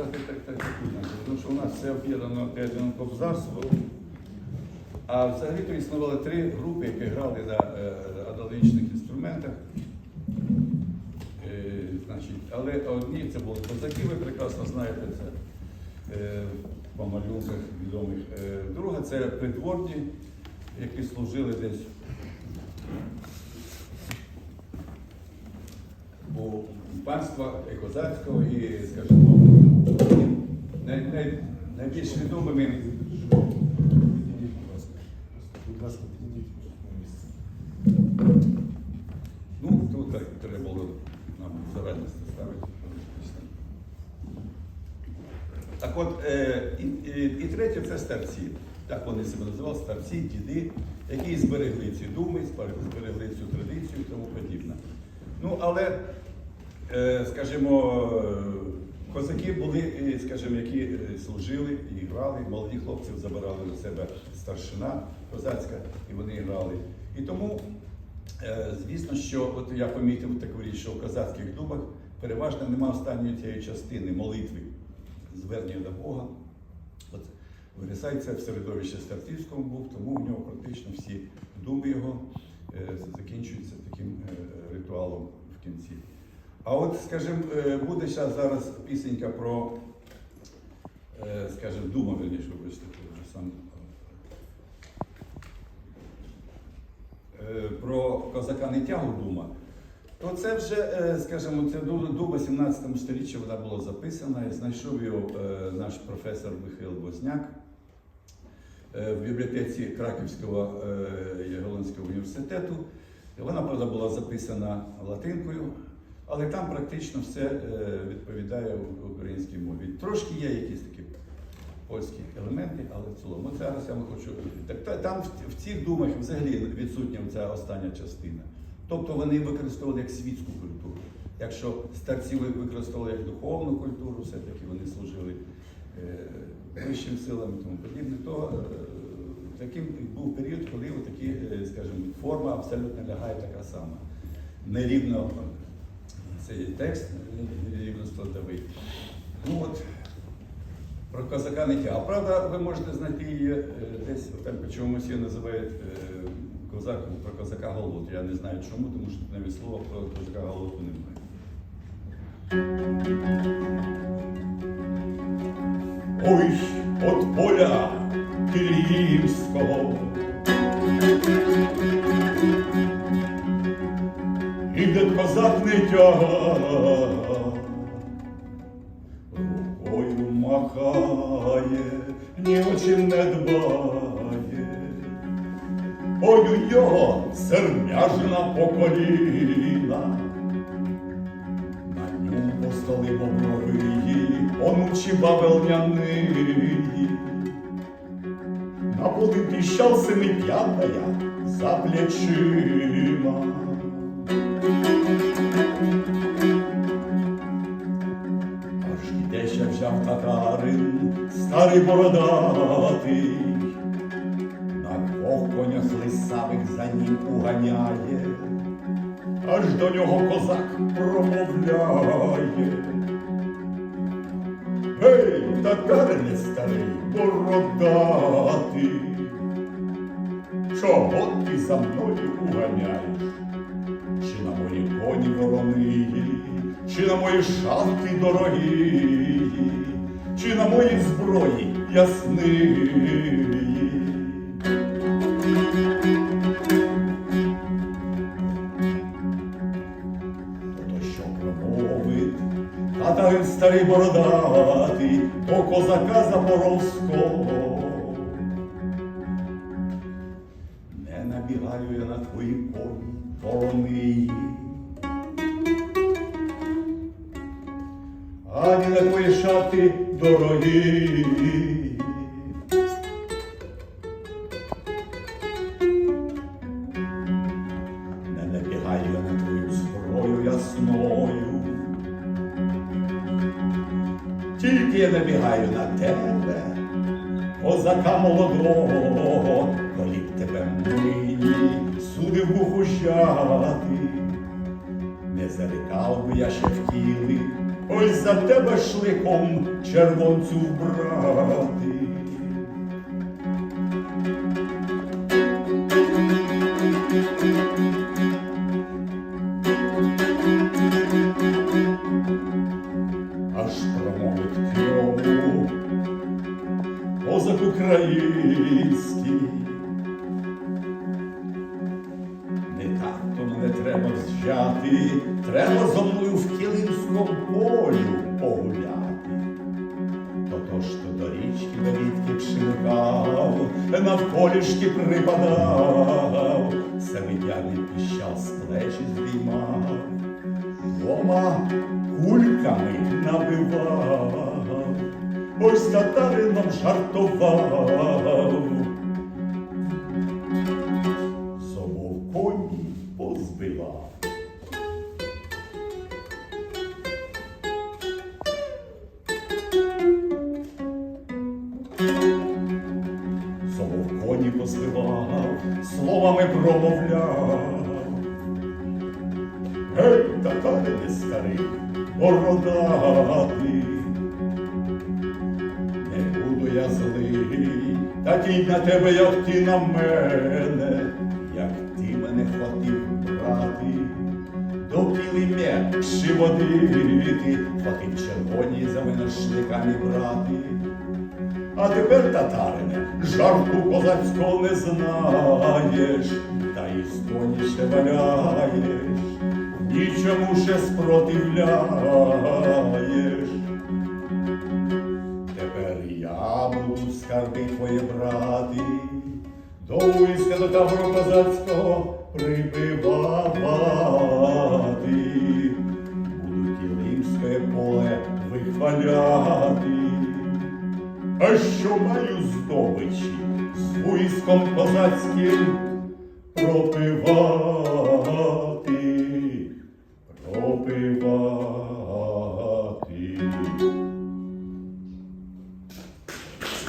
сказати так, так, так, тому що у нас все об'єднано об'єднано кобзарство. А взагалі-то існували три групи, які грали на е, аналогічних інструментах. Е, але одні це були козаки, ви прекрасно знаєте це е, по малюнках відомих. Друга це придворні, які служили десь панства і козацького, і, скажімо, най, най, найбільш відомими. Будь ласка, підійдіть. Ну, тут так треба було нам заведеності ставити. Так от, е, і, і, і третє це старці. Так вони себе називали старці, діди, які зберегли ці думи, зберегли цю традицію і тому подібне. Ну, але, скажімо, е, козаки були, е, скажімо, які е, служили і грали, молоді хлопців забирали до себе старшина козацька, і вони грали. І тому Е, Звісно, що от я помітив таку річ, що в козацьких дубах переважно немає останньої цієї частини молитви, звернення до Бога. От Вересай це в середовищі Стартівському був, тому у нього практично всі думи його е, закінчуються таким е, ритуалом в кінці. А от, скажімо, е, буде зараз зараз пісенька про, е, скажімо, дума, верніше, вибачте, вже сам е, про козака Нетягу Дума, то це вже, скажімо, це ду- дуба 17 столітті вона була записана. і Знайшов його наш професор Михайло Возняк е, в бібліотеці Краківського Ягелонського університету. Вона, правда, була записана латинкою, але там практично все е, відповідає українській мові. Трошки є якісь такі польські елементи, але в цілому. Зараз я вам хочу. Так там в, цих думах взагалі відсутня ця остання частина. Тобто вони використовували як світську культуру. Якщо старці використовували як духовну культуру, все-таки вони служили е, вищим силам і тому подібне, то е, таким був період, коли такі, скажімо, форма абсолютно лягає така сама. Нерівно цей текст, нерівно складовий. Ну от, про козака не. А правда, ви можете знайти її е, десь там чомусь її називають е, козак, про козака Голод. Я не знаю чому, тому що навіть слова про козака Голоду немає. Ой, от поля Київського. Козак не рукою махає, ні о чим не дбає. Ой, у його сермяжна по коліна. На ньому постали бобровиї, онучі бавелняниї. На поли піщал семип'ятая за плечима. Старий бородатий, на двох конях лисавих за ним уганяє аж до нього козак промовляє. Гей, татарине старий, бородатий, чого ти за мною уганяєш? Чи на мої коні ворониї, чи на мої шапки дорогі, чи на моїй зброї ясниї? То що промовить татарин старий бородатий до козака Запорозького. Не набігаю я на твої коні, ворониї. Ані на твої шати дорогі. Не набігаю я на твою зброю ясною. Тільки я набігаю на тебе, козака молодого, коли б тебе мені судив був ущати. Не зарікав би я ще втіли ось за тебе шликом червонцю вбрати. Аж промовить кльову козак український. Не так то мене треба взяти, треба зо мною в килимському полю погуляти. Тотож то до річки до рідки чимикав, навколішки припадав, самітяний піщал з плечі здіймав, двома кульками набивав, ось татарином жартував. Гей, татарине старий, бородатий, не буду я злий, такий на тебе, як ти на мене, як ти мене хватив брати, до килимя шиводити, хватив червоні за мене шликами брати. А тепер, татарине, жарту козацького не знаєш, та й стоніше валяєш, нічому ще спротивляєш. Тепер я буду скарби твої брати, до війська до табору козацького прибивати. Буду кілимське поле вихваляти. А що маю здобичі з військом козацьким пропивати?